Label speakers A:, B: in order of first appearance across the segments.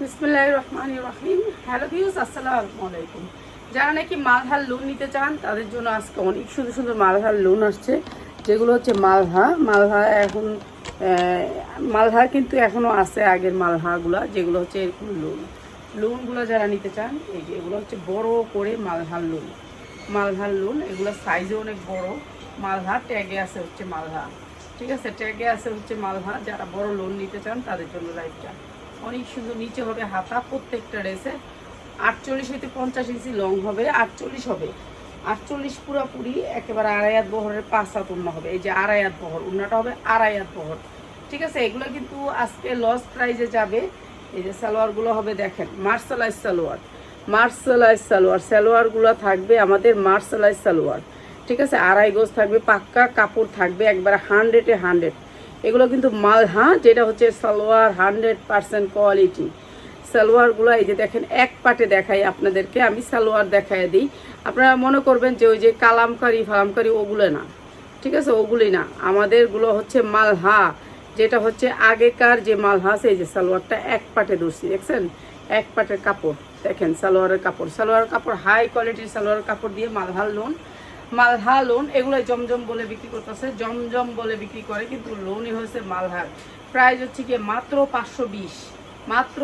A: বিসমুল্লাহ রহমান রহিম। Hello views আলাইকুম। যারা নাকি মালহার লোন নিতে চান, তাদের জন্য আজকে অনেক সুন্দর সুন্দর মালহার লোন আসছে, যেগুলো হচ্ছে মালহা। মালহা এখন মালহা কিন্তু এখনও আছে আগের মালহাগুলা, যেগুলো হচ্ছে এরকম লোন। লোনগুলো যারা নিতে চান, এই যে এগুলো হচ্ছে বড় করে মালহার লোন। মালহার লোন এগুলো সাইজে অনেক বড়। মালহা ট্যাগে আছে হচ্ছে মালহা। ঠিক আছে? ট্যাগে আছে হচ্ছে মালহা। যারা বড় লোন নিতে চান, তাদের জন্য লাইফটা অনেক সুন্দর নিচে হবে হাতা, প্রত্যেকটা ড্রেসে। আটচল্লিশ হইতে পঞ্চাশ ইঞ্চি লং হবে, আটচল্লিশ হবে। আটচল্লিশ পুরাপুরি, একেবারে আড়াইয়াত বহরের পাঁচ হাত উন্না হবে। এই যে আড়াইয়াত বহর উন্নাটা হবে আড়াইয়াত বহর। ঠিক আছে, এগুলো কিন্তু আজকে লস প্রাইজে যাবে। এই যে সালোয়ারগুলো হবে দেখেন, মার্শালাইজ সালোয়ার মার্শালাইজ সালোয়ার। সালোয়ারগুলো থাকবে আমাদের মার্শালাইজ সালোয়ার। ঠিক আছে, আড়াই গোজ থাকবে, পাক্কা কাপড় থাকবে, একবারে হান্ড্রেডে হান্ড্রেড এগুলো কিন্তু মালহা যেটা হচ্ছে সালোয়ার হান্ড্রেড পারসেন্ট কোয়ালিটি। সালোয়ারগুলো এই যে দেখেন, এক পাটে দেখাই আপনাদেরকে, আমি সালোয়ার দেখাই দিই। আপনারা মনে করবেন যে ওই যে কালামকারি, ফালামকারি, ওগুলো না। ঠিক আছে ওগুলি না। আমাদেরগুলো হচ্ছে মালহা যেটা হচ্ছে আগেকার যে মালহা সেই যে সালোয়ারটা এক পাটে ধরছি, দেখছেন? এক পাটের কাপড়, দেখেন, সালোয়ারের কাপড়। সালোয়ার কাপড় হাই কোয়ালিটির সালোয়ার কাপড় দিয়ে মালহার লোন মালহা লোন এগুলো জমজম বলে বিক্রি করতেছে জমজম বলে বিক্রি করে কিন্তু লোনই হয়েছে মালহার। প্রাইস হচ্ছে গিয়ে মাত্র পাঁচশো বিশ। মাত্র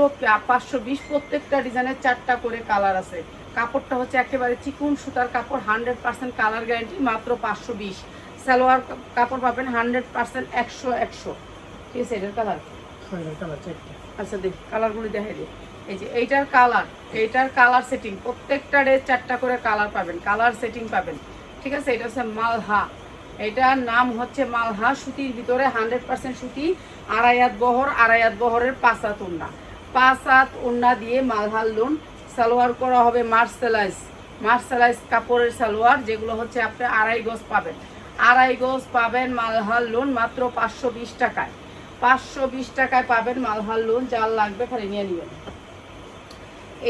A: পাঁচশো বিশ প্রত্যেকটা ডিজাইনের চারটা করে কালার আছে। কাপড়টা হচ্ছে একেবারে চিকুন সুতার কাপড় হান্ড্রেড পার্সেন্ট কালার গ্যারান্টি মাত্র পাঁচশো বিশ। সালোয়ার কাপড় পাবেন হান্ড্রেড পার্সেন্ট একশো একশো। ঠিক আছে এটার কালার আচ্ছা দেখ কালারগুলি দেখে দে এই যে এইটার কালার এইটার কালার সেটিং প্রত্যেকটা ডে চারটা করে কালার পাবেন কালার সেটিং পাবেন। ঠিক আছে, এটা হচ্ছে মালহা। এটার নাম হচ্ছে মালহা সুতির ভিতরে হান্ড্রেড পার্সেন্ট সুতি আড়াইয়াত বহর আড়াইয়াত বহরের পাঁচ হাত উন্না। পাঁচ হাত উন্না দিয়ে মালহার লোন, সালোয়ার করা হবে মার্সেলাইজ মার্সেলাইজ কাপড়ের সালোয়ার, যেগুলো হচ্ছে আপনি আড়াই গজ পাবেন। আড়াই গজ পাবেন মালহার লোন মাত্র পাঁচশো বিশ টাকায়। পাঁচশো বিশ টাকায় পাবেন মালহার লোন, যার লাগবে খালি নিয়ে নেবেন।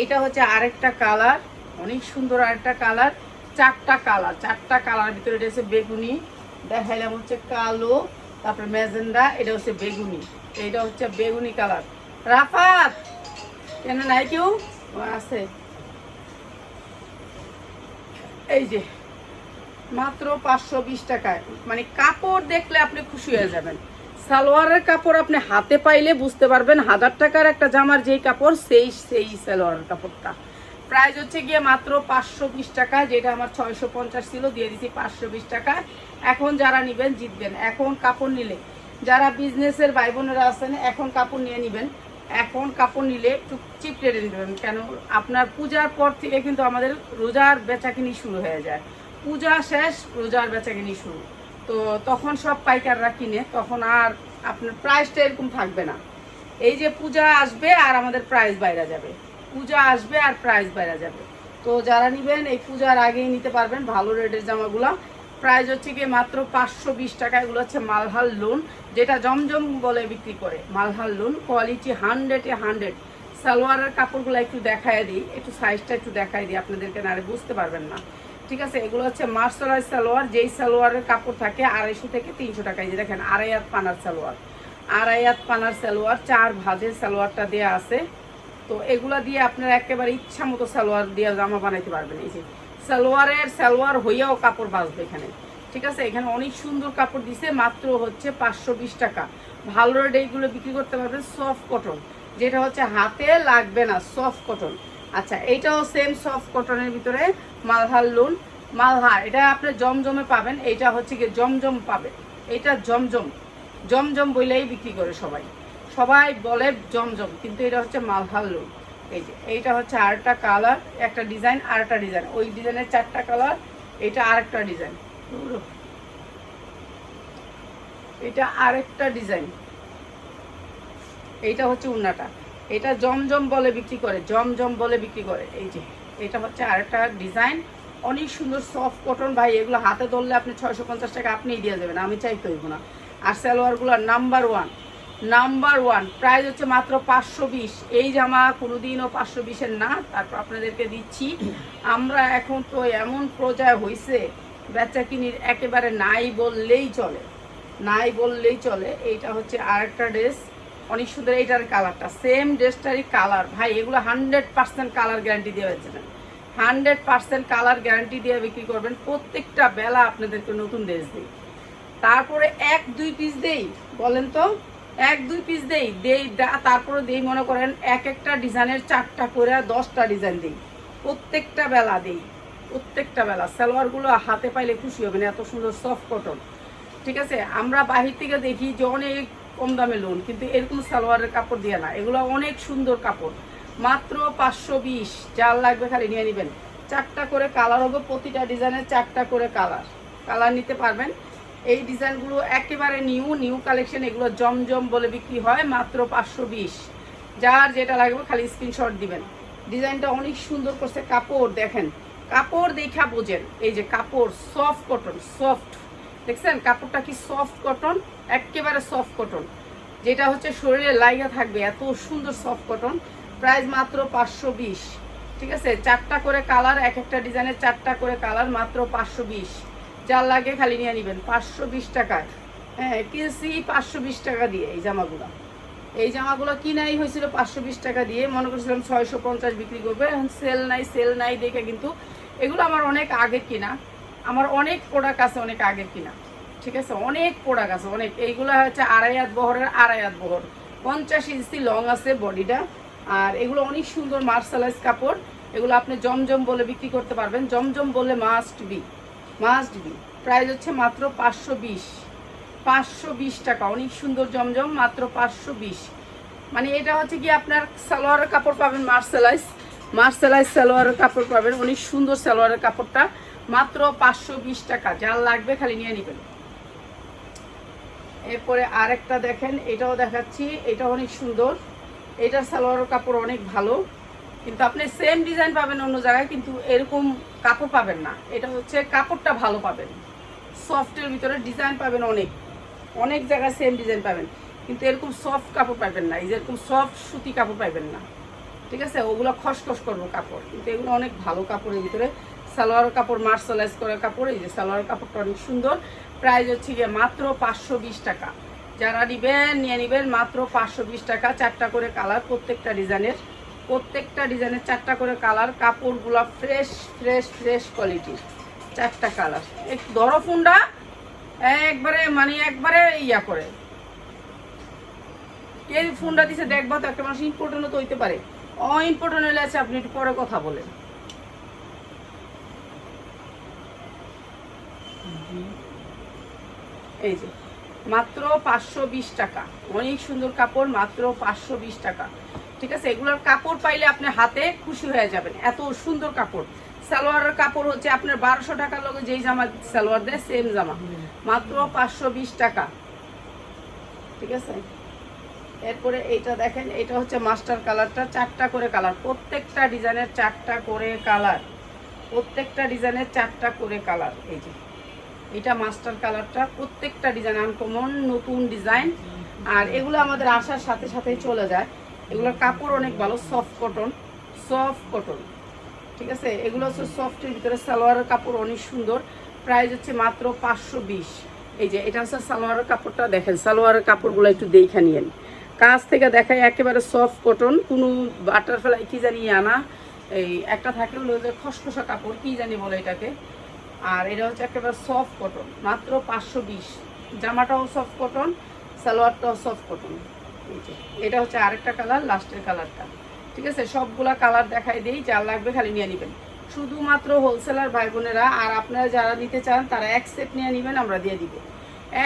A: এইটা হচ্ছে আরেকটা কালার, অনেক সুন্দর আরেকটা কালার। চারটা কালার চারটা কালার ভিতরে এটা হচ্ছে বেগুনি, দেখাইলাম হচ্ছে কালো, তারপরে ম্যাজেন্ডা, এটা হচ্ছে বেগুনি, এইটা হচ্ছে বেগুনি কালার। রাফাত, কেন নাই কেউ? আছে। এই যে, মাত্র পাঁচশো বিশ টাকায় মানে কাপড় দেখলে আপনি খুশি হয়ে যাবেন। সালোয়ারের কাপড় আপনি হাতে পাইলে বুঝতে পারবেন, হাজার টাকার একটা জামার যেই কাপড়, সেই সেই সালোয়ারের কাপড়টা। প্রাইস হচ্ছে গিয়ে মাত্র পাঁচশো বিশ টাকা, যেটা আমার ছয়শো পঞ্চাশ ছিল, দিয়ে দিচ্ছি পাঁচশো বিশ টাকা। এখন যারা নেবেন, জিতবেন। এখন কাপড় নিলে, যারা বিজনেসের ভাই বোনেরা আছেন, এখন কাপড় নিয়ে নেবেন। এখন কাপড় নিলে একটু চিপ রেটে নেবেন কেন? আপনার পূজার পর থেকে কিন্তু আমাদের রোজার বেচাকিনি শুরু হয়ে যায়। পূজা শেষ, রোজার বেচাকিনি শুরু। তো তখন সব পাইকাররা কিনে, তখন আর আপনার প্রাইসটা এরকম থাকবে না। এই যে পূজা আসবে আর আমাদের প্রাইস বাইরে যাবে। পূজা আসবে আর প্রাইস বাইরে যাবে। তো যারা নেবেন, এই পূজার আগেই নিতে পারবেন ভালো রেটের জামাগুলো। প্রাইস হচ্ছে গিয়ে মাত্র পাঁচশো বিশ টাকা, এগুলো হচ্ছে মালহাল লোন যেটা জমজম বলে বিক্রি করে। মালহাল লোন কোয়ালিটি হান্ড্রেডে হান্ড্রেড সালোয়ারের কাপড়গুলো একটু দেখায় দিই, একটু সাইজটা একটু দেখায় দিই, আপনাদেরকে না বুঝতে পারবেন না। ঠিক আছে, এগুলো হচ্ছে মার্শালাইজ সালোয়ার, যেই সালোয়ারের কাপড় থাকে আড়াইশো থেকে তিনশো টাকায় যে দেখেন আড়াইয়াত পানার সালোয়ার। আড়াইয়াত পানার সালোয়ার, চার ভাজের সালোয়ারটা দেওয়া আছে। তো এগুলা দিয়ে আপনারা একেবারে ইচ্ছা মতো সালোয়ার দিয়ে জামা বানাইতে পারবেন। এই যে সালোয়ারের সালোয়ার হইয়াও কাপড় বাঁচবে এখানে। ঠিক আছে? এখানে অনেক সুন্দর কাপড় দিছে, মাত্র হচ্ছে পাঁচশো বিশ টাকা। ভালো রেট এইগুলো বিক্রি করতে পারবেন সফট কটন যেটা হচ্ছে হাতে লাগবে না সফট কটন আচ্ছা এইটাও সেম সফট কটনের ভিতরে মালহার লোন মালহার এটা আপনি জমজমে পাবেন এইটা হচ্ছে কি জমজম পাবেন এটা জমজম জমজম বইলেই বিক্রি করে সবাই। সবাই বলে জমজম, কিন্তু এটা হচ্ছে মালহাল লোন এই যে, এইটা হচ্ছে আরেকটা কালার, একটা ডিজাইন, আরেকটা ডিজাইন। ওই ডিজাইনের চারটা কালার, এটা আরেকটা ডিজাইন। এটা আরেকটা ডিজাইন। এইটা হচ্ছে উন্নাটা। এটা জমজম বলে বিক্রি করে, জমজম বলে বিক্রি করে। এই যে, এটা হচ্ছে আরেকটা ডিজাইন। অনেক সুন্দর সফট কটন ভাই, এগুলো হাতে ধরলে আপনি ছয়শো পঞ্চাশ টাকা আপনিই দিয়ে দেবেন, আমি চাইতে হইব না। আর সালোয়ারগুলো number one number one. Price হচ্ছে মাত্র পাঁচশো বিশ। এই জামা কোনোদিনও পাঁচশো বিশের না, তারপর আপনাদেরকে দিচ্ছি। আমরা এখন তো এমন পর্যায়ে হয়েছে বেচা কিনির একেবারে নাই বললেই চলে। নাই বললেই চলে। এইটা হচ্ছে আরেকটা ড্রেস। অনেক সুন্দর এইটার কালারটা। সেম ড্রেসটারই কালার। ভাই, এগুলো হান্ড্রেড পার্সেন্ট কালার গ্যারান্টি দিয়ে না হান্ড্রেড পার্সেন্ট কালার গ্যারান্টি দিয়ে বিক্রি করবেন প্রত্যেকটা বেলা আপনাদেরকে নতুন ড্রেস দিই। তারপরে এক দুই পিস দেই, বলেন তো? এক, দুই পিস দেই। দেই তারপরে দেই, মনে করেন, এক একটা ডিজাইনের চারটা করে দশটা ডিজাইন দিই। প্রত্যেকটা বেলা দেই। প্রত্যেকটা বেলা। সালোয়ারগুলো হাতে পাইলে খুশি হবে না এত সুন্দর সফট কটন ঠিক আছে? আমরা বাহির থেকে দেখি যে অনেক কম দামে লোন কিন্তু এরকম সালোয়ারের কাপড় দিয়ে না। এগুলো অনেক সুন্দর কাপড়। মাত্র পাঁচশো বিশ। যার লাগবে খালি নিয়ে নেবেন। চারটা করে কালার হবে, প্রতিটা ডিজাইনের চারটা করে কালার কালার নিতে পারবেন। এই ডিজাইনগুলো একেবারে নিউ নিউ কালেকশন, এগুলো জমজম বলে বিক্রি হয় মাত্র পাঁচশো বিশ। যার যেটা লাগবে খালি স্ক্রিনশট দিবেন। ডিজাইনটা অনেক সুন্দর করছে কাপড়, দেখেন। কাপড় দেখা বোঝেন। এই যে কাপড় সফট কটন সফট দেখছেন? কাপড়টা কি সফট কটন একেবারে সফট কটন যেটা হচ্ছে শরীরে লাইগা থাকবে, এত সুন্দর সফট কটন প্রাইস মাত্র পাঁচশো বিশ। ঠিক আছে? চারটা করে কালার, এক একটা ডিজাইনের চারটা করে কালার মাত্র পাঁচশো বিশ। যার লাগে খালি নিয়ে নেবেন, পাঁচশো বিশ টাকায় হ্যাঁ কিনছি পাঁচশো বিশ টাকা দিয়ে এই জামাগুলো। এই জামাগুলো কিনাই হয়েছিল পাঁচশো বিশ টাকা দিয়ে, মনে করছিলাম ছয়শো পঞ্চাশ বিক্রি করবে, এখন সেল নাই সেল নাই দেখে কিন্তু এগুলো আমার অনেক আগের কিনা। আমার অনেক প্রোডাক্ট আছে অনেক আগের কিনা। ঠিক আছে? অনেক প্রোডাক্ট আছে, অনেক। এইগুলো হচ্ছে আড়াই হাত বহরের আড়াই হাত বহর। পঞ্চাশ ইঞ্চি লং আছে বডিটা আর এগুলো অনেক সুন্দর মার্শালাইজ কাপড়। এগুলো আপনি জমজম বলে বিক্রি করতে পারবেন। জমজম বলে must be must be. Price হচ্ছে মাত্র পাঁচশো বিশ। পাঁচশো বিশ টাকা। অনেক সুন্দর জমজম, মাত্র পাঁচশো বিশ। মানে এটা হচ্ছে কি আপনার সালোয়ারের কাপড় পাবেন মার্সেলাইজ। মার্সেলাইজ সালোয়ারের কাপড় পাবেন। অনেক সুন্দর সালোয়ারের কাপড়টা। মাত্র পাঁচশো বিশ টাকা। যার লাগবে খালি নিয়ে নেবেন। এরপরে আরেকটা দেখেন। এটাও দেখাচ্ছি। এটা অনেক সুন্দর। এটার সালোয়ারের কাপড় অনেক ভালো। কিন্তু আপনি সেম ডিজাইন পাবেন অন্য জায়গায়, কিন্তু এরকম কাপড় পাবেন না। এটা হচ্ছে কাপড়টা ভালো পাবেন। সফটের ভিতরে ডিজাইন পাবেন অনেক। অনেক জায়গায় সেম ডিজাইন পাবেন। কিন্তু এরকম সফট কাপড় পাবেন না। এই যে এরকম সফট সুতি কাপড় পাবেন না। ঠিক আছে? ওগুলো খসখস করব কাপড়। কিন্তু এগুলো অনেক ভালো কাপড়ের ভিতরে। সালোয়ার কাপড়, মার্শালাইজ করা কাপড়। এই যে সালোয়ার কাপড়টা অনেক সুন্দর। প্রাইস হচ্ছে গিয়ে মাত্র পাঁচশো বিশ টাকা। যারা নিবেন, নিয়ে নিবেন মাত্র পাঁচশো বিশ টাকা। চারটা করে কালার প্রত্যেকটা ডিজাইনের প্রত্যেকটা ডিজাইনের চারটা করে কালার কাপড়গুলো ফ্রেশ ফ্রেশ ফ্রেশ কোয়ালিটির চারটা কালার। একটু ধরো ফোনটা একবারে মানে একবারে ইয়া করে। কে ফোনটা দিছে দেখবা তো, একটা মানুষ ইম্পর্টেন্টও তো হইতে পারে। অ ইম্পর্টেন্ট হলে আছে, আপনি একটু পরে কথা বলেন। এই যে। মাত্র পাঁচশো বিশ টাকা। অনেক সুন্দর কাপড়, মাত্র পাঁচশো বিশ টাকা। ঠিক আছে? এগুলোর কাপড় পাইলে আপনি হাতে খুশি হয়ে যাবেন। এত সুন্দর কাপড়। সালোয়ারের কাপড় হচ্ছে আপনার বারোশো টাকার লগে যেই জামা সালোয়ার দেয় সেম জামা। মাত্র পাঁচশো বিশ টাকা। ঠিক আছে? এরপরে এইটা দেখেন এটা হচ্ছে মাস্টার কালারটা, চারটা করে কালার। প্রত্যেকটা ডিজাইনের চারটা করে কালার। প্রত্যেকটা ডিজাইনের চারটা করে কালার। এই যে। এটা মাস্টার কালারটা, প্রত্যেকটা ডিজাইন আনকমন নতুন ডিজাইন আর এগুলো আমাদের আসার সাথে সাথে চলে যায়। এগুলোর কাপড় অনেক ভালো সফট কটন সফট কটন ঠিক আছে? এগুলো হচ্ছে সফটের ভিতরে সালোয়ারের কাপড় অনেক সুন্দর। প্রাইস হচ্ছে মাত্র পাঁচশো বিশ। এই যে, এটা হচ্ছে সালোয়ারের কাপড়টা দেখেন। সালোয়ারের কাপড়গুলো একটু দেখে নিয়েন। কাজ থেকে দেখায় একেবারে সফট কটন কোনো বাটারফ্লাই কি জানি আনা। এই একটা থাকে যে খসখসা কাপড়, কী জানি বলে এটাকে। আর এটা হচ্ছে একেবারে সফট কটন মাত্র পাঁচশো বিশ। জামাটাও সফট কটন সালোয়ারটাও সফট কটন যে, এটা হচ্ছে আরেকটা কালার লাস্টের কালারটা ঠিক আছে? সবগুলা কালার দেখাই দিই যার লাগবে খালি নিয়ে নেবেন। শুধুমাত্র হোলসেলার ভাই বোনেরা আর আপনারা যারা নিতে চান তারা এক সেট নিয়ে নেবেন আমরা দিয়ে দিব।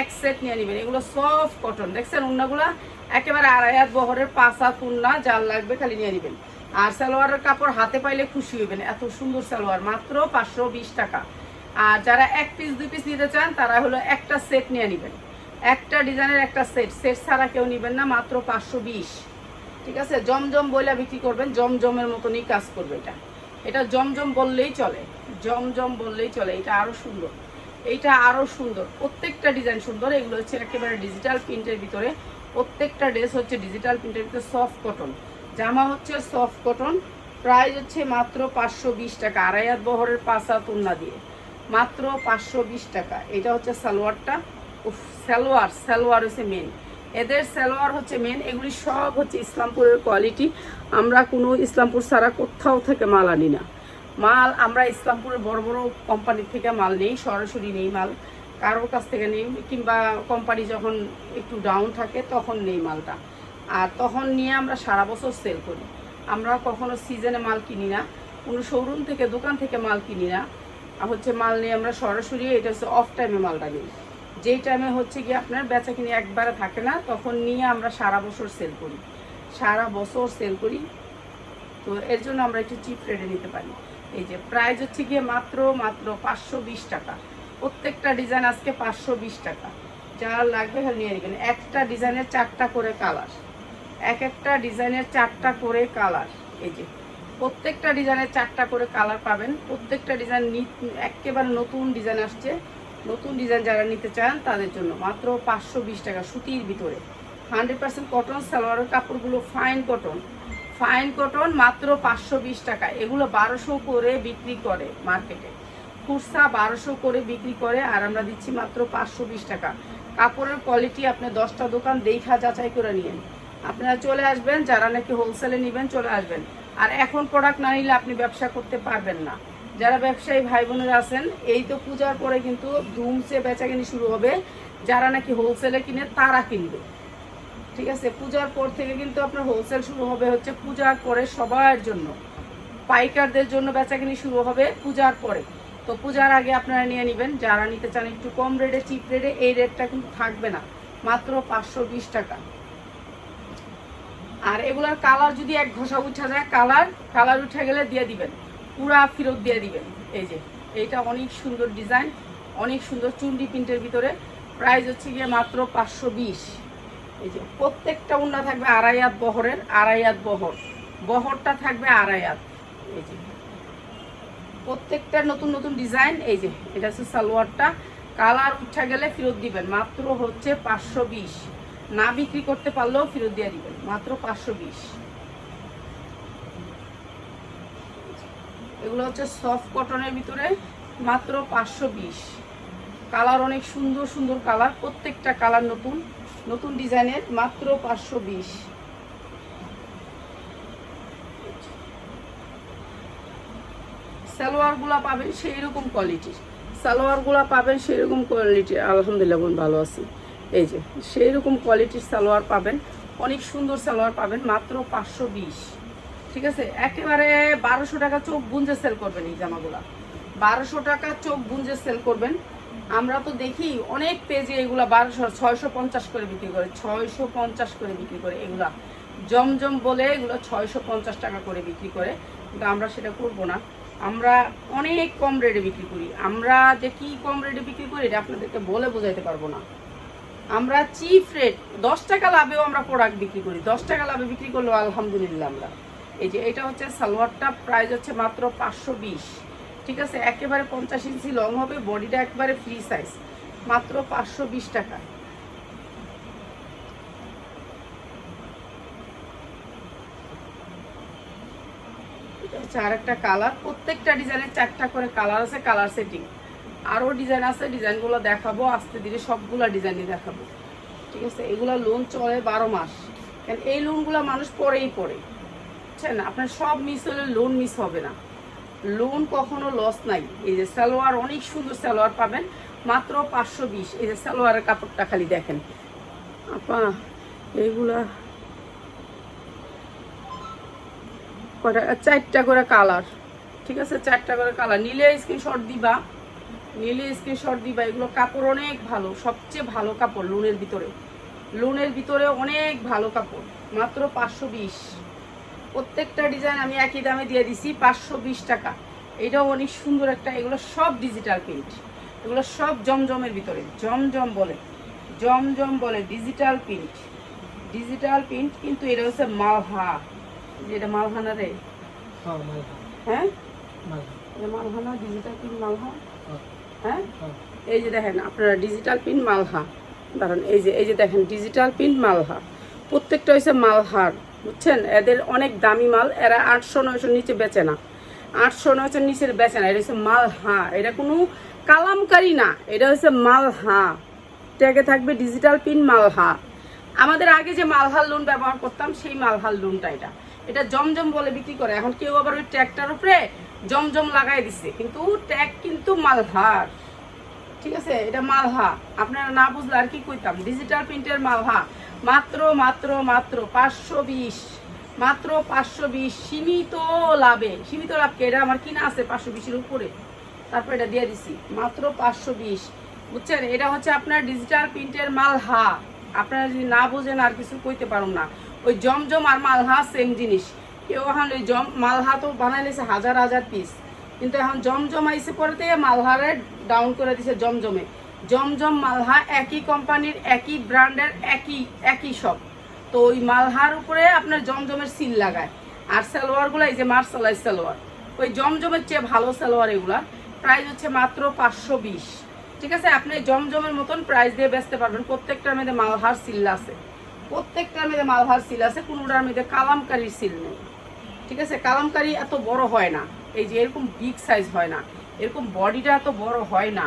A: এক সেট নিয়ে নেবেন। এগুলো সফট কটন দেখছেন উন্নাগুলা? একেবারে আড়াই হাত বহরের পাঁচা কুন্না যার লাগবে খালি নিয়ে নেবেন। আর সালোয়ারের কাপড় হাতে পাইলে খুশি হইবেন। এত সুন্দর সালোয়ার মাত্র পাঁচশো বিশ টাকা। আর যারা এক পিস দুই পিস নিতে চান, তারা হলো একটা সেট নিয়ে নেবেন। একটা ডিজাইনের একটা সেট সেট ছাড়া কেউ নেবেন না, মাত্র পাঁচশো বিশ। ঠিক আছে? জমজম বইলা বিক্রি করবেন, জমজমের মতনই কাজ করবে এটা। এটা জমজম বললেই চলে। জমজম বললেই চলে। এটা আরও সুন্দর। এইটা আরও সুন্দর। প্রত্যেকটা ডিজাইন সুন্দর। এগুলো হচ্ছে একেবারে ডিজিটাল প্রিন্টের ভিতরে। প্রত্যেকটা ড্রেস হচ্ছে ডিজিটাল প্রিন্টের ভিতরে সফট কটন জামা হচ্ছে সফট কটন প্রাইস হচ্ছে মাত্র পাঁচশো বিশ টাকা। আড়াই হাত বহরের পাঁচা তুলনা দিয়ে। মাত্র পাঁচশো বিশ টাকা। এটা হচ্ছে সালোয়ারটা। সালোয়ার সালোয়ার হচ্ছে মেন এদের সালোয়ার হচ্ছে মেন এগুলি সব হচ্ছে ইসলামপুরের কোয়ালিটি আমরা কোনো ইসলামপুর ছাড়া কোথাও থেকে মাল আনি না। মাল আমরা ইসলামপুরের বড় বড় কোম্পানি থেকে মাল নেই, সরাসরি নেই মাল। কারোর কাছ থেকে নেই, কিংবা কোম্পানি যখন একটু ডাউন থাকে, তখন নেই মালটা। আর তখন নিয়ে আমরা সারা বছর সেল করি। আমরা কখনো সিজনে মাল কিনি না, কোনো শোরুম থেকে, দোকান থেকে মাল কিনি না। হচ্ছে মাল নিয়ে আমরা সরাসরি এটা হচ্ছে অফ টাইমে মালটা নিই। যেই টাইমে হচ্ছে কি আপনার বেচা কিনে একবারে থাকে না, তখন নিয়ে আমরা সারা বছর সেল করি। সারা বছর সেল করি। তো এর জন্য আমরা একটু চিপ রেটে নিতে পারি। এই যে প্রাইস হচ্ছে গিয়ে মাত্র মাত্র পাঁচশো বিশ টাকা। প্রত্যেকটা ডিজাইন আজকে পাঁচশো বিশ টাকা। যার লাগবে হ্যাঁ নিয়ে নেবেন। একটা ডিজাইনের চারটা করে কালার এক একটা ডিজাইনের চারটা করে কালার এই যে প্রত্যেকটা ডিজাইনের চারটা করে কালার পাবেন। প্রত্যেকটা ডিজাইন একেবারে নতুন ডিজাইন আসছে। নতুন ডিজাইন যারা নিতে চান তাদের জন্য। মাত্র পাঁচশো বিশ টাকা সুতির ভিতরে। হান্ড্রেড পার্সেন্ট কটন সালোয়ারের কাপড়গুলো ফাইন কটন ফাইন কটন মাত্র পাঁচশো বিশ টাকা। এগুলো বারোশো করে বিক্রি করে মার্কেটে খুচরা বারোশো করে বিক্রি করে আর আমরা দিচ্ছি মাত্র পাঁচশো বিশ টাকা। কাপড়ের কোয়ালিটি আপনি দশটা দোকান দেখা যাচাই করে নিয়েন। আপনারা চলে আসবেন, যারা নাকি হোলসেলে নেবেন, চলে আসবেন। আর এখন প্রোডাক্ট না নিলে আপনি ব্যবসা করতে পারবেন না। যারা ব্যবসায়ী ভাই বোনেরা আছেন, এই তো পূজার পরে কিন্তু ধুমসে বেচাকিনি শুরু হবে। যারা নাকি হোলসেলে কিনে, তারা কিনবে। ঠিক আছে? পূজার পর থেকে কিন্তু আপনার হোলসেল শুরু হবে হচ্ছে পূজার পরে সবার জন্য। পাইকারদের জন্য বেচাকিনি শুরু হবে পূজার পরে। তো পূজার আগে আপনারা নিয়ে নেবেন। যারা নিতে চান একটু কম রেটে চিপ রেটে এই রেটটা কিন্তু থাকবে না। মাত্র পাঁচশো বিশ টাকা। আর এগুলার কালার যদি এক ঘষা উঠা যায়, কালার কালার উঠে গেলে দিয়ে দিবেন। পুরা ফেরত দিয়ে দিবেন। এই যে, এইটা অনেক সুন্দর ডিজাইন, অনেক সুন্দর চুন্ডি প্রিন্টের ভিতরে। প্রাইস হচ্ছে গিয়ে মাত্র পাঁচশো বিশ। এই যে, প্রত্যেকটা উন্না থাকবে আড়াই আড়াইয়াত বহরের, আড়াই আড়াইয়াত বহর। বহরটা থাকবে আড়াই আড়াইয়াত এই যে, প্রত্যেকটা নতুন নতুন ডিজাইন, এই যে, এটা হচ্ছে সালোয়ারটা। কালার উঠা গেলে ফেরত দিবেন। মাত্র হচ্ছে পাঁচশো বিশ। না বিক্রি করতে পারলেও ফেরত দিয়ে দিবেন, মাত্র পাঁচশো বিশ। এগুলো হচ্ছে সফট কটনের ভিতরে মাত্র পাঁচশো বিশ। কালার অনেক সুন্দর সুন্দর কালার, প্রত্যেকটা কালার নতুন নতুন ডিজাইনের মাত্র পাঁচশো বিশ। সালোয়ারগুলো পাবেন সেই রকম কোয়ালিটির সালোয়ারগুলো পাবেন সেই রকম কোয়ালিটির আলহামদুলিল্লাহ ভালো আছি। এই যে সেই রকম কোয়ালিটির সালোয়ার পাবেন। অনেক সুন্দর সালোয়ার পাবেন, মাত্র পাঁচশো বিশ। ঠিক আছে? একেবারে বারোশো টাকা চোখ বুঞ্জে সেল করবেন এই জামাগুলা। বারোশো টাকা চোখ বুঞ্জে সেল করবেন। আমরা তো দেখি অনেক পেজে এগুলা বারোশো, ছয়শো পঞ্চাশ করে বিক্রি করে, ছয়শো পঞ্চাশ করে বিক্রি করে এগুলা। জমজম বলে এগুলো ছয়শো পঞ্চাশ টাকা করে বিক্রি করে। কিন্তু আমরা সেটা করব না। আমরা অনেক কম রেটে বিক্রি করি। আমরা যে কি কম রেটে বিক্রি করি এটা আপনাদেরকে বলে বোঝাইতে পারব না। আমরা চিপ রেট, দশ টাকা লাভেও আমরা প্রোডাক্ট বিক্রি করি। দশ টাকা লাভে বিক্রি করলেও আলহামদুলিল্লাহ আমরা। এই যে এটা হচ্ছে সালোয়ারটা প্রাইস হচ্ছে মাত্র পাঁচশো বিশ। ঠিক আছে? একেবারে পঞ্চাশ ইঞ্চি লং হবে বডিটা একবারে ফ্রি সাইজ মাত্র পাঁচশো বিশ টাকা। হচ্ছে আরেকটা কালার প্রত্যেকটা ডিজাইনের চারটা করে কালার আছে কালার সেটিং আরও ডিজাইন আছে ডিজাইনগুলো দেখাবো, আস্তে ধীরে সবগুলা ডিজাইনই দেখাবো। ঠিক আছে? এগুলো লোন চলে বারো মাস। কারণ এই লোনগুলো মানুষ পরেই পরে। বুঝছেন? আপনার সব মিস হলে লোন মিস হবে না। লোন কখনো লস নাই। এই যে সালোয়ার, অনেক সুন্দর সালোয়ার পাবেন। মাত্র পাঁচশো বিশ। এই যে সালোয়ারের কাপড়টা খালি দেখেন। আপা, এইগুলা কটা চারটা করে কালার ঠিক আছে? চারটা করে কালার নিলে স্ক্রিনশট দিবা। নিলে স্ক্রিনশট দিবা এগুলো কাপড় অনেক ভালো সবচেয়ে ভালো কাপড় লোনের ভিতরে। লোনের ভিতরে অনেক ভালো কাপড় মাত্র পাঁচশো বিশ। প্রত্যেকটা ডিজাইন আমি একই দামে দিয়ে দিছি পাঁচশো বিশ টাকা। এটাও অনেক সুন্দর একটা এগুলো সব ডিজিটাল প্রিন্ট এগুলো সব জমজমের ভিতরে জমজম বলে জমজম বলে ডিজিটাল প্রিন্ট ডিজিটাল প্রিন্ট কিন্তু এটা হচ্ছে মালহা। যেটা মালহা না রে?
B: হ্যাঁ মালহা।
A: হ্যাঁ? এটা মালহা ডিজিটাল প্রিন্ট মালহা?
B: হ্যাঁ?
A: এই যে দেখেন, আপনারা ডিজিটাল প্রিন্ট মালহা। দাঁড়ান, এই যে এই যে দেখেন ডিজিটাল প্রিন্ট মালহা। প্রত্যেকটা হচ্ছে মালহার, বুঝছেন? এদের অনেক দামি মাল, এরা আটশো, নয়শোর নিচে বেচে না। আটশো, নয়শোর নিচে বেচে না, এটা হচ্ছে মালহা। এটা কোনো কালামকারি না, এটা হচ্ছে মালহা। ট্যাগে থাকবে ডিজিটাল প্রিন্ট মালহা। আমাদের আগে যে মালহার লোন ব্যবহার করতাম, সেই মালহার লোনটা এটা। এটা জমজম বলে বিক্রি করে, এখন কেউ আবার ওই ট্যাগটার উপরে জমজম লাগাই দিছে। কিন্তু ট্যাগ কিন্তু মালহার। ঠিক আছে? এটা মালহা। আপনারা না বুঝলে আর কি কইতাম? ডিজিটাল প্রিন্টের মালহা। মাত্র মাত্র মাত্র পাঁচশো বিশ। মাত্র পাঁচশো বিশ। সীমিত লাভে। সীমিত লাভকে এটা আমার কিনা আছে পাঁচশো বিশের উপরে। তারপর এটা দিয়ে দিছি। মাত্র পাঁচশো বিশ। বুঝছেন? এটা হচ্ছে আপনার ডিজিটাল প্রিন্টের মালহা। আপনারা যদি না বোঝেন আর কিছু কইতে পারুন না। ওই জমজম আর মালহা সেম জিনিস। কেউ এখন ওই জম, মালহা তো বানাই নিয়েছে হাজার হাজার পিস কিন্তু এখন জমজম আইসে পরে থেকে মালহারে ডাউন করে দিছে জমজমে। জমজম, মালহা একই কোম্পানির একই ব্র্যান্ডের একই একই সব তো ওই মালহার উপরে আপনার জমজমের সিল লাগায়। আর সালোয়ারগুলো এই যে মার্শালাইজ সালোয়ার। ওই জমজমের চেয়ে ভালো সালোয়ার এগুলা। প্রাইস হচ্ছে মাত্র পাঁচশো বিশ। ঠিক আছে? আপনি জমজমের মতন প্রাইস দিয়ে বেচতে পারবেন। প্রত্যেকটার মধ্যে মালহার সিল আছে। প্রত্যেকটার মধ্যে মালহার সিল আছে, কোনোটার মধ্যে কালামকারির সিল নেই। ঠিক আছে? কালামকারি এত বড় হয় না। এই যে এরকম বিগ সাইজ হয় না। এরকম বডিটা এত বড় হয় না।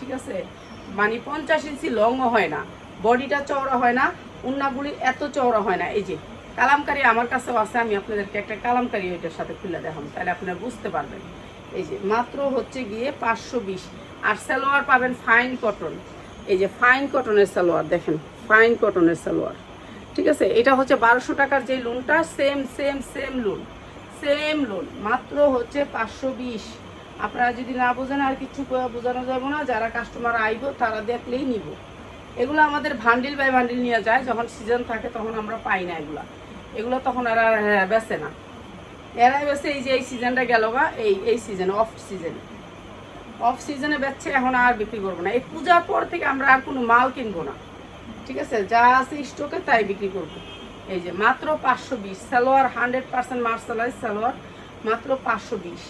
A: ঠিক আছে? মানে পঞ্চাশ ইঞ্চি লংও হয় না। বডিটা চওড়া হয় না। উন্নাগুলি এত চওড়া হয় না। এই যে, কালামকারি আমার কাছেও আছে। আমি আপনাদেরকে একটা কালামকারি ওইটার সাথে খুলে দেখাম তাহলে আপনারা বুঝতে পারবেন। এই যে, মাত্র হচ্ছে গিয়ে পাঁচশো বিশ। আর সালোয়ার পাবেন ফাইন কটন এই যে ফাইন কটনের সালোয়ার দেখেন। ফাইন কটনের সালোয়ার। ঠিক আছে? এটা হচ্ছে বারোশো টাকার যে লোনটা same same same lawn same lawn মাত্র হচ্ছে পাঁচশো বিশ। আপনারা যদি না বোঝেন আর কিছু বোঝানো যাবে না। যারা কাস্টমার আইব তারা দেখলেই নিব। এগুলো আমাদের ভান্ডিল বাই ভান্ডিল নিয়ে যায়। যখন সিজন থাকে তখন আমরা পাই না এগুলা। এগুলো তখন আর হ্যাঁ, বেচে না। এরাই বেচে এই যে এই সিজনটা গেল গা এই এই সিজন অফ সিজনে অফ সিজনে বেচছে এখন আর বিক্রি করব না। এই পূজার পর থেকে আমরা আর কোনো মাল কিনবো না। ঠিক আছে? যা আছে স্টকে তাই বিক্রি করব। এই যে মাত্র পাঁচশো বিশ, salwar hundred percent mercerised salwar, মাত্র পাঁচশো বিশ।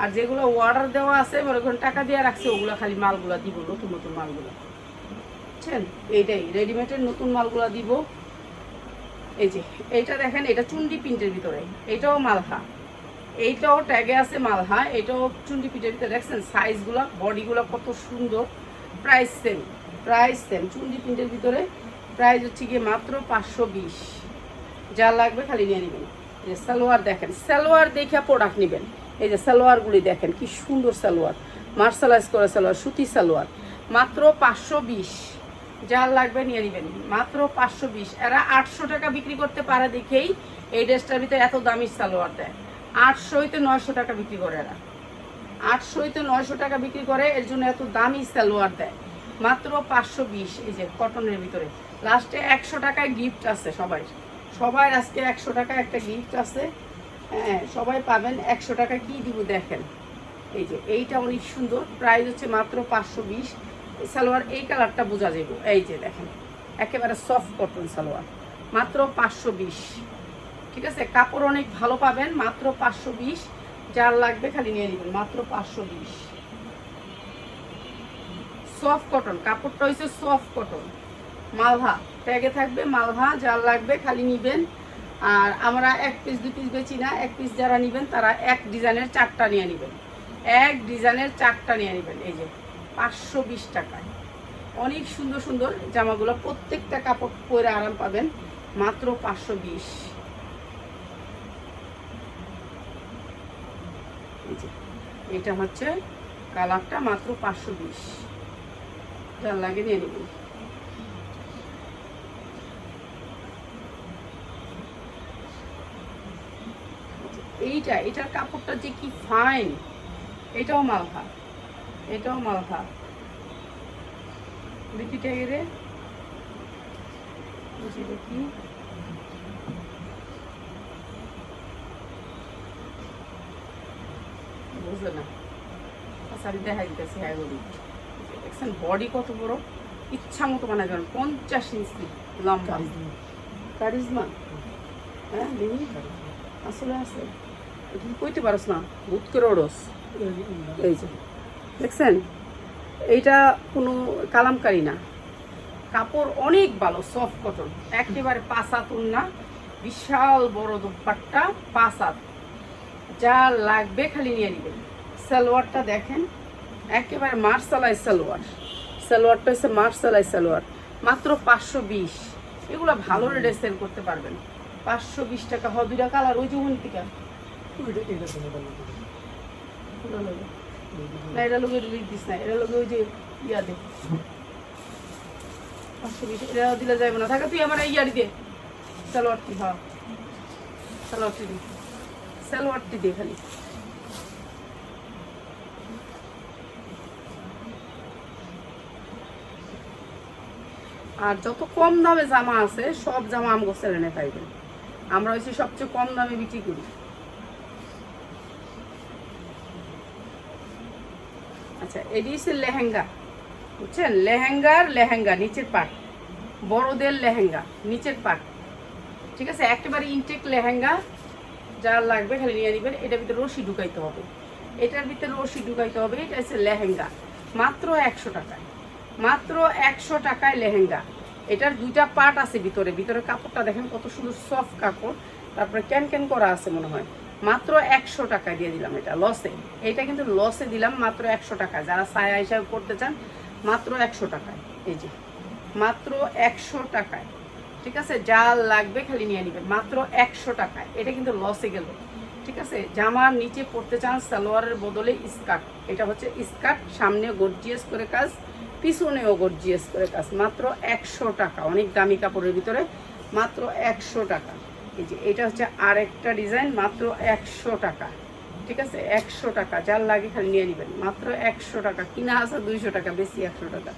A: আর যেগুলো অর্ডার দেওয়া আছে, মনে করেন টাকা দিয়ে রাখছে, ওগুলো খালি মালগুলো দিব, নতুন নতুন মালগুলো। বুঝছেন? এইটাই রেডিমেডের নতুন মালগুলো দিব। এই যে, এইটা দেখেন, এটা চুন্ডি প্রিন্টের ভিতরে এটাও মালহা। এইটাও ট্যাগে আছে মালহা এটাও চুন্ডি প্রিন্টের ভিতরে। দেখছেন সাইজগুলো বডিগুলো কত সুন্দর। প্রাইস সেম প্রাইস সেম চুন্ডি প্রিন্টের ভিতরে। প্রাইস হচ্ছে গিয়ে মাত্র পাঁচশো বিশ। যা লাগবে খালি নিয়ে নেবেন। এই যে সালোয়ার দেখেন, সালোয়ার দেখে প্রোডাক্ট নেবেন। এই যে সালোয়ারগুলি দেখেন, কি সুন্দর সালোয়ার। মার্শালাইজ করা সালোয়ার, সুতি সালোয়ার। মাত্র পাঁচশো বিশ। যার লাগবে নিয়ে নেবেন। মাত্র পাঁচশো বিশ। এরা আটশো টাকা বিক্রি করতে পারে দেখেই এই ড্রেসটার ভিতরে এত দামি সালোয়ার দেয়। আটশো হইতে নয়শো টাকা বিক্রি করে এরা। আটশো হইতে নয়শো টাকা বিক্রি করে, এর জন্য এত দামি সালোয়ার দেয়। মাত্র পাঁচশো বিশ। এই যে কটনের ভিতরে। লাস্টে একশো টাকায় গিফট আছে সবাই। সবাই আজকে একশো টাকা একটা গিফট আছে। হ্যাঁ সবাই পাবেন একশো টাকা কি দিব দেখেন। এই যে, এইটা অনেক সুন্দর। প্রাইস হচ্ছে মাত্র পাঁচশো বিশ। সালোয়ার, এই কালারটা বোঝা যাবে এই যে দেখেন, একেবারে সফট কটন সালোয়ার। মাত্র পাঁচশো বিশ। ঠিক আছে? কাপড় অনেক ভালো পাবেন, মাত্র পাঁচশো বিশ। যার লাগবে খালি নিয়ে নেবেন, মাত্র পাঁচশো বিশ। সফট কটন কাপড়টা হচ্ছে সফট কটন মালভা। ট্যাগে থাকবে মালভা যার লাগবে, খালি নিবেন। আর আমরা এক পিস দু পিস বেচি না, এক পিস যারা নিবেন তারা এক ডিজাইনের চারটা নিয়ে নেবেন। এক ডিজাইনের চারটা নিয়ে নেবেন, এই যে পাঁচশো বিশ টাকায়। অনেক সুন্দর সুন্দর জামাগুলো প্রত্যেকটা কাপড় পরে আরাম পাবেন, মাত্র পাঁচশো বিশ। এটা হচ্ছে কালারটা মাত্র পাঁচশো বিশ। লাগে নিয়ে নেবেন। এইটা এটার কাপড়টা যে কি ফাইন এটাও মালহা এটাও মালহা। বিকিটা এরে দেখি বুঝলো না। আচ্ছা দেখা দিতেছি হ্যাঁ দেখছেন বডি কত বড়? ইচ্ছা মতো বানায় যাবেন পঞ্চাশ ইঞ্চি লম্বা। কারিজমা। হ্যাঁ আসলে আছে। তুমি কইতে পারস না, ভূত করে এই যে, দেখছেন? এইটা কোনো কালামকারি না। কাপড় অনেক ভালো সফট কটন একেবারে পাঁচাতুন না বিশাল বড় দুপাট্টা পাঁচাত যা লাগবে খালি নিয়ে নেবেন। সালোয়ারটা দেখেন, একেবারে মার্শালাই সালোয়ার। সালোয়ারটা হচ্ছে মার্শালাই সালোয়ার। মাত্র পাঁচশো বিশ। এগুলো ভালো রেটে সেল করতে পারবেন। পাঁচশো বিশ টাকা, হয়, দুইটা কালার ওই ওখান থেকে না এটা লোকে রিলিজ দিস না। এটা লোকে ওই যে ইয়া দে। এটা দিলে যাবে না। থাকে তুই আমার ইয়ারি দে। সালোয়ারটি হ্যাঁ। সালোয়ারটি দে। সালোয়ারটি দে খালি। আর যত কম দামে জামা আছে সব জামা আমগো সেলেনে পাইবেন আমরা হচ্ছে সবচেয়ে কম দামে বিক্রি করি। আচ্ছা এটি হচ্ছে লেহেঙ্গা। বুঝছেন? লেহেঙ্গার লেহেঙ্গা, নিচের পাট। বড়দের লেহেঙ্গা, নিচের পাট। ঠিক আছে? একেবারে ইনটেক লেহেঙ্গা, যা লাগবে খালি নিয়ে নেবেন। এটার ভিতরে রশি ঢুকাইতে হবে। এটার ভিতরে রশি ঢুকাইতে হবে। এটা হচ্ছে লেহেঙ্গা। মাত্র একশো টাকায়। মাত্র একশো টাকায় লেহেঙ্গা। এটার দুইটা পার্ট আছে ভিতরে। ভিতরে কাপড়টা দেখেন কত সুন্দর সফট কাপড়। তারপরে ক্যান ক্যান করা আছে মনে হয়। মাত্র একশো টাকায় দিয়ে দিলাম এটা লসে এইটা কিন্তু লসে দিলাম মাত্র একশো টাকায় যারা সায়া হিসাবে করতে চান, মাত্র একশো টাকায়। এই যে, মাত্র একশো টাকায়। ঠিক আছে? যা লাগবে খালি নিয়ে নেবেন মাত্র একশো টাকায়। এটা কিন্তু লসে গেল। ঠিক আছে? জামার নিচে পড়তে চান, সালোয়ারের বদলে স্কার্ট এটা হচ্ছে স্কার্ট সামনে গর্জিয়াস করে কাজ, পিছনেও গর্জিয়াস করে কাজ। মাত্র একশো টাকা। অনেক দামি কাপড়ের ভিতরে মাত্র একশো টাকা। এই যে, এটা হচ্ছে আরেকটা ডিজাইন, মাত্র একশো টাকা। ঠিক আছে? একশো টাকা, যার লাগে খালি নিয়ে নেবেন। মাত্র একশো টাকা, কিনা আছে দুইশো টাকা, বেশি একশো টাকা।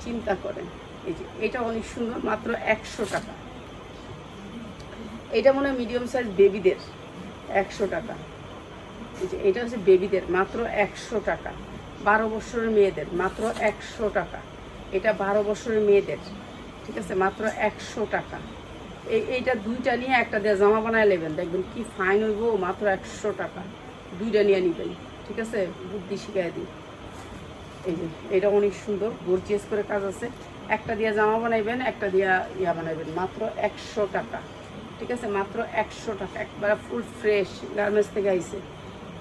A: চিন্তা করেন। এই যে, এটা অনেক সুন্দর, মাত্র একশো টাকা। এটা মনে হয় মিডিয়াম সাইজ বেবিদের একশো টাকা। এই যে, এটা হচ্ছে বেবিদের মাত্র একশো টাকা। বারো বছরের মেয়েদের, মাত্র একশো টাকা। এটা বারো বছরের মেয়েদের। ঠিক আছে? মাত্র একশো টাকা। এই এইটা দুইটা নিয়ে একটা দিয়ে জামা বানায় নেবেন। দেখবেন কি ফাইন হইব, মাত্র একশো টাকা। দুইটা নিয়ে নিবেন, ঠিক আছে? বুদ্ধি শিখাই দিই। এই যে, এটা অনেক সুন্দর, গর্জিয়াস করে কাজ আছে। একটা দিয়ে জামা বানাইবেন, একটা দিয়া ইয়া বানাইবেন, মাত্র একশো টাকা। ঠিক আছে? মাত্র একশো টাকা, একবারে ফুল ফ্রেশ গার্মেন্টস থেকে আইছে।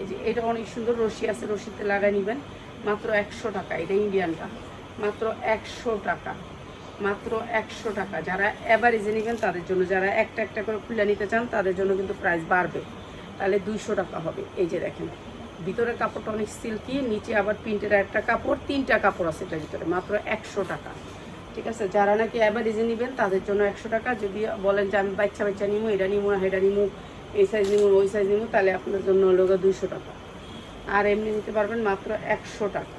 A: এই যে, এটা অনেক সুন্দর, রশি আছে, রশিতে লাগাই নেবেন। মাত্র একশো টাকা, এটা ইন্ডিয়ানটা মাত্র একশো টাকা। মাত্র একশো টাকা। যারা অ্যাভারেজে নেবেন, তাদের জন্য যারা একটা একটা করে খুলে নিতে চান, তাদের জন্য কিন্তু প্রাইস বাড়বে। তাহলে দুইশো টাকা হবে। এই যে দেখেন, ভিতরের কাপড়টা অনেক সিল্কি নিচে আবার প্রিন্টের একটা কাপড়, তিনটা কাপড় আছে এটার ভিতরে, মাত্র একশো টাকা। ঠিক আছে? যারা নাকি অ্যাভারেজে নেবেন, তাদের জন্য একশো টাকা। যদি বলেন যে, আমি বাচ্চা বাচ্চা নিমু, এটা নিমু এটা নিমু, এই সাইজ নিমু, ওই সাইজ নিমু, তাহলে আপনার জন্য হলো দুইশো টাকা। আর এমনি নিতে পারবেন মাত্র একশো টাকা।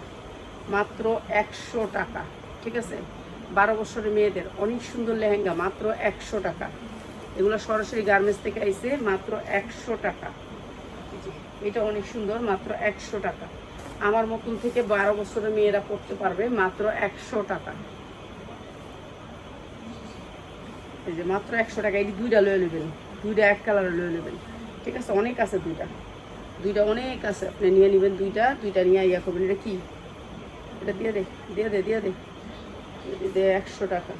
A: মাত্র একশো টাকা। ঠিক আছে? বারো বছরের মেয়েদের অনেক সুন্দর লেহেঙ্গা, মাত্র একশো টাকা। এগুলো সরাসরি গার্মেন্টস থেকে আইসে মাত্র একশো টাকা। এটা অনেক সুন্দর, মাত্র একশো টাকা। আমার মতন থেকে বারো বছরের মেয়েরা পড়তে পারবে, মাত্র একশো টাকা। এই যে মাত্র একশো টাকা, এই দুইটা লয়ে নেবেন। দুইটা এক কালার লয়ে নেবেন। ঠিক আছে, অনেক আছে দুইটা। দুইটা অনেক আছে, আপনি নিয়ে নেবেন দুইটা দুইটা নিয়ে ইয়া করবেন। এটা কি? এটা দিয়ে দে দিয়ে দে দিয়ে দে। দিয়ে একশো টাকা।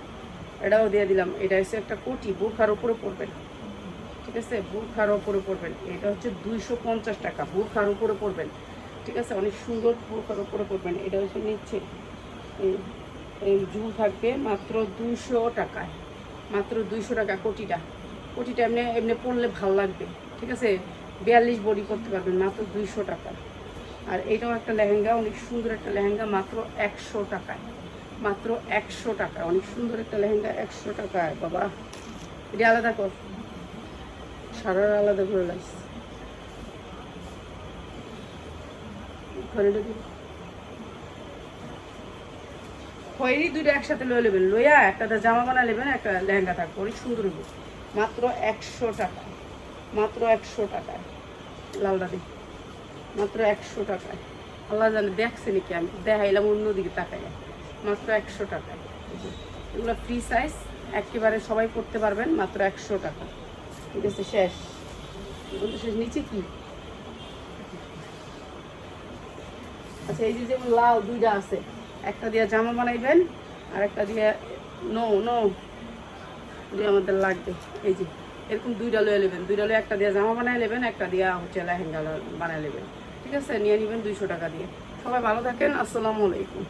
A: এটাও দিয়ে দিলাম। এটা হচ্ছে একটা কোটি, বুরখার উপরে পড়বেন ঠিক আছে? বুরখার উপরে পড়বেন এটা হচ্ছে দুইশো পঞ্চাশ টাকা, বুরখার উপরে পড়বেন ঠিক আছে? অনেক সুন্দর বুরখার উপরে পড়বেন এটা হচ্ছে নিচ্ছে এই ঝুল থাকবে মাত্র দুইশো টাকায়। মাত্র দুইশো টাকা কোটিটা। কোটিটা এমনি এমনি পড়লে ভালো লাগবে। ঠিক আছে? বিয়াল্লিশ বডি করতে পারবেন, মাত্র দুইশো টাকা। আর এটাও একটা লেহেঙ্গা, অনেক সুন্দর একটা লেহেঙ্গা, মাত্র একশো টাকায়। মাত্র একশো টাকা। অনেক সুন্দর একটা লেহেঙ্গা, একশো টাকায় বাবা, এটা আলাদা কর। সারা আলাদা করে লাগছে খয়েরি দুইটা একসাথে লয়ে নেবেন লইয়া একটা জামা বানা নেবেন একটা লেহেঙ্গা থাকবে। অনেক সুন্দর হবে। মাত্র একশো টাকা। মাত্র একশো টাকায় লালদা দি মাত্র একশো টাকায়। আল্লাহ জানে দেখছে নাকি আমি। দেখাইলাম অন্যদিকে তাকাই মাত্র একশো টাকা। এগুলো ফ্রি সাইজ একেবারে সবাই করতে পারবেন মাত্র একশো টাকা। ঠিক আছে, শেষ। শেষ, নিচে কি? আচ্ছা এই যে যেমন লাল দুইটা আছে, একটা দিয়ে জামা বানাইবেন আর একটা দিয়ে নো নো, দিয়ে আমাদের লাগবে। এই যে, এরকম দুইটা লয়ে নেবেন। দুইটা লয়ে একটা দিয়ে জামা বানাই নেবেন, একটা দিয়ে হচ্ছে লেহেঙ্গা বানাই নেবেন। ঠিক আছে, নিয়ে নেবেন দুইশো টাকা দিয়ে। সবাই ভালো থাকেন, আসসালামু আলাইকুম।